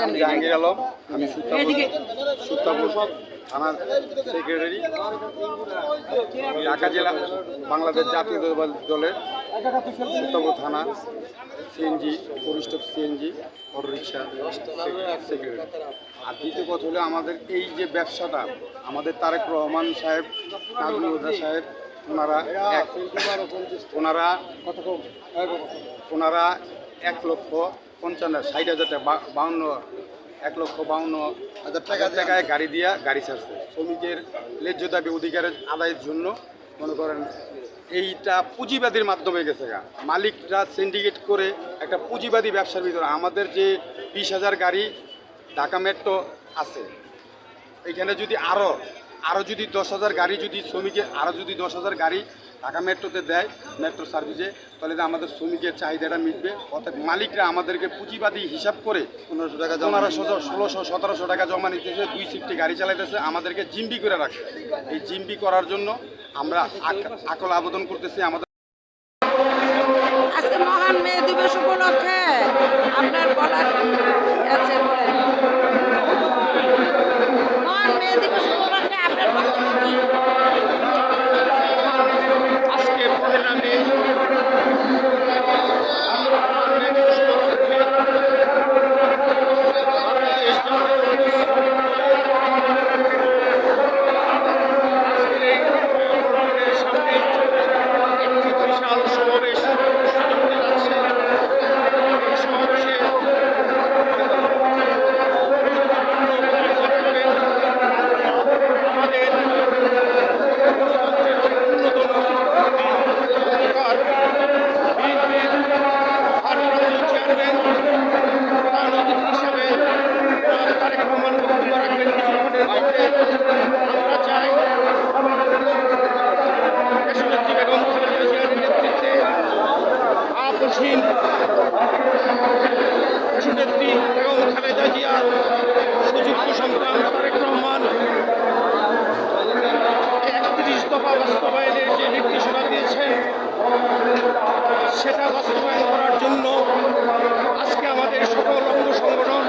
নাম। জাহাঙ্গীর আলম আমি সুত্তাপুর থানার সেক্রেটারি ঢাকা জেলা বাংলাদেশ জাতীয় দলের সুত্তাপুর থানা সিএনজি বরিষ্ঠ সিএনজি অটো রিক্সা সেক্রেটারি আর দ্বিতীয় কথা হলো আমাদের এই যে ব্যবসাটা আমাদের তারেক রহমান সাহেব নাজমুল হুদা সাহেব ওনারা ওনারা ওনারা এক লক্ষ পঞ্চান্ন ষাট হাজার টাকা বাউন্ন এক লক্ষ বাউন্ন হাজার টাকা টাকায় গাড়ি দিয়া গাড়ি ছাড়ছে। শ্রমিকের ন্যায্য দাবি অধিকারের আদায়ের জন্য মনে করেন এইটা পুঁজিবাদীর মাধ্যমে গেছে গা। মালিকরা সিন্ডিকেট করে একটা পুঁজিবাদী ব্যবসার ভিতরে আমাদের যে বিশ হাজার গাড়ি ঢাকা মেট্রো আছে এখানে যদি আরও আরও যদি দশ হাজার গাড়ি যদি শ্রমিকের আরও যদি দশ হাজার গাড়ি ঢাকা মেট্রোতে দেয় মেট্রো সার্ভিসে। তাহলে আমাদের শ্রমিকের চাহিদাটা মিটবে অর্থাৎ মালিকরা আমাদেরকে পুঁজিবাদী হিসাব করে পনেরোশো টাকা পনেরোশো ষোলোশো সতেরোশো টাকা জমা নিতেছে দুই সিফটি গাড়ি চালাইতেছে আমাদেরকে জিম্বি করে রাখছে। এই জিম্বি করার জন্য আমরা আক- আকল আবেদন করতেছি আমাদের আজকে মহান মে দিবস উপলক্ষে আপনার বলার আছে বলেন মহান মে দিবস উপলক্ষে আপনার বক্তব্য কি আজকে পহেলা মে বিশাল সমাবেশ হতে যাচ্ছে এই সমাবেশে আমাদের গণতন্ত্রের অন্যতম অধিকার বিএনপির ভারপ্রাপ্ত চেয়ারম্যান প্রধান অতিথি হিসাবে জনাব তারেক রহমান বক্তব্য রাখবেন কিছুক্ষণের মধ্যে আমরা চাই দেশনেত্রী বেগম খালেদা জিয়ার নেতৃত্বে আপসহীন দেশনেত্রী বেগম খালেদা জিয়া সুযোগ্য সন্তান তারেক রহমান একত্রিশ দফা বাস্তবায়নের যে নির্দেশনা দিয়েছেন সেটা বাস্তবায়ন করার জন্য আজকে আমাদের সকল অঙ্গ সংগঠন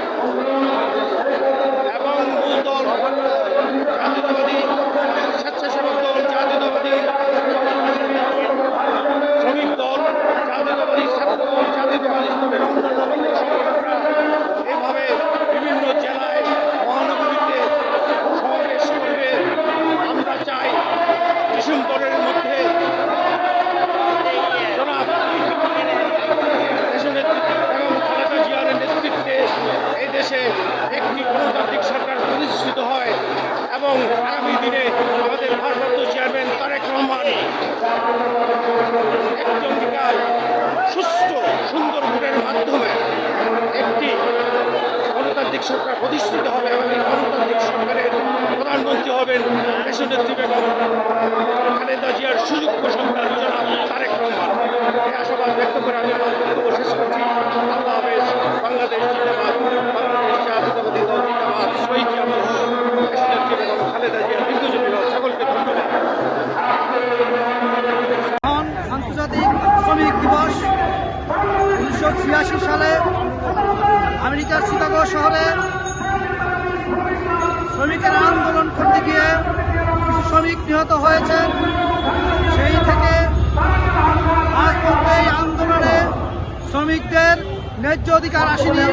এবং মূল দল জাতীয়তাবাদী স্বেচ্ছাসেবক দল জাতীয়তাবাদী শ্রমিক দল জাতীয়তাবাদী ছাত্র দল জাতীয়তাবাদী দলের অন্যান্য অঙ্গ সংগঠনরা এভাবে বিভিন্ন জেলায় মহানগরীতে সমাবেশ করবে আমরা চাই ডিসেম্বরের মধ্যে জনাব দেশনেত্রী বেগম খালেদা জিয়ার নেতৃত্বে এই দেশে একটি গণতান্ত্রিক সরকার প্রতিষ্ঠিত হয় এবং আগামী দিনে আমাদের ভারপ্রাপ্ত চেয়ারম্যান তারেক রহমান একজন বিকাল সুস্থ, সুন্দর ভোটের মাধ্যমে একটি গণতান্ত্রিক সরকার প্রতিষ্ঠিত হবে এবং এই গণতান্ত্রিক সরকারের প্রধানমন্ত্রী হবেন দেশনেত্রী বেগম খালেদা জিয়ার সুযোগ্য সন্তান জনাব তারেক রহমান এই আশাবাদ ব্যক্ত করে আমি আমার বক্তব্য শেষ করছি আল্লাহ হাফেজ বাংলাদেশ জিন্দাবাদ বাংলাদেশ জাতীয়তাবাদী দল জিন্দাবাদ শহীদ জামাল দেশনেত্রী বেগম খালেদা জিয়া দীর্ঘজীবী হোক। সকলকে ধন্যবাদ মহান আন্তর্জাতিক শ্রমিক দিবস উনিশশো ছিয়াশি সালে আমেরিকার শিকাগো শহরে শ্রমিকেরা আন্দোলন করতে গিয়ে কিছু শ্রমিক নিহত হয়েছে। সেই থেকে আজ পর্যন্ত এই আন্দোলনে শ্রমিকদের ন্যায্য অধিকার আসেনি।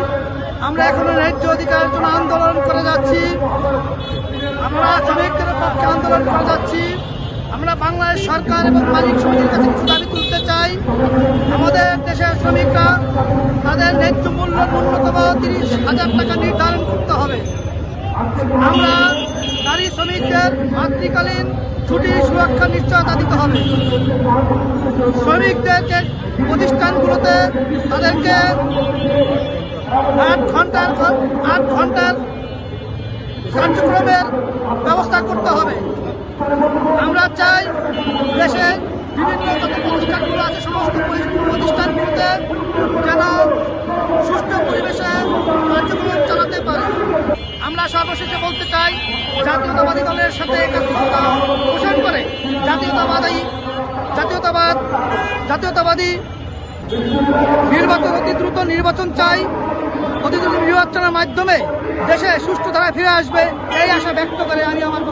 আমরা এখনও ন্যায্য অধিকারের জন্য আন্দোলন করে যাচ্ছি। আমরা শ্রমিকদের পক্ষে আন্দোলন করে যাচ্ছি। আমরা বাংলাদেশ সরকার এবং মালিক সমিতির কাছে কিছু দাবি তুলতে চাই। আমাদের দেশের শ্রমিকরা তাদের ন্যায্য মূল্য ন্যূনতম তিরিশ হাজার টাকা নির্ধারণ করতে হবে। আমরা নারী শ্রমিকদের মাতৃকালীন ছুটি সুরক্ষা নিশ্চয়তা দিতে হবে। শ্রমিকদেরকে প্রতিষ্ঠানগুলোতে তাদেরকে আট ঘণ্টার আট ঘণ্টার কার্যক্রমের ব্যবস্থা করতে হবে। আমরা চাই দেশে বিভিন্ন যত প্রতিষ্ঠানগুলো আছে, সমস্ত প্রতিষ্ঠানগুলোতে যেন সুষ্ঠু পরিবেশে কার্যক্রম চালাতে পারে। আমরা সর্বশেষে বলতে চাই, জাতীয়তাবাদী দলের সাথে একাত্মতা পোষণ করে। জাতীয়তাবাদী, জাতীয়তাবাদ, জাতীয়তাবাদী নির্বাচন অতি দ্রুত নির্বাচন চাই। প্রতিদ্বন্দ্বী নির্বাচনের মাধ্যমে দেশে সুষ্ঠু ধারায় ফিরে আসবে, এই আশা ব্যক্ত করে আমি আমার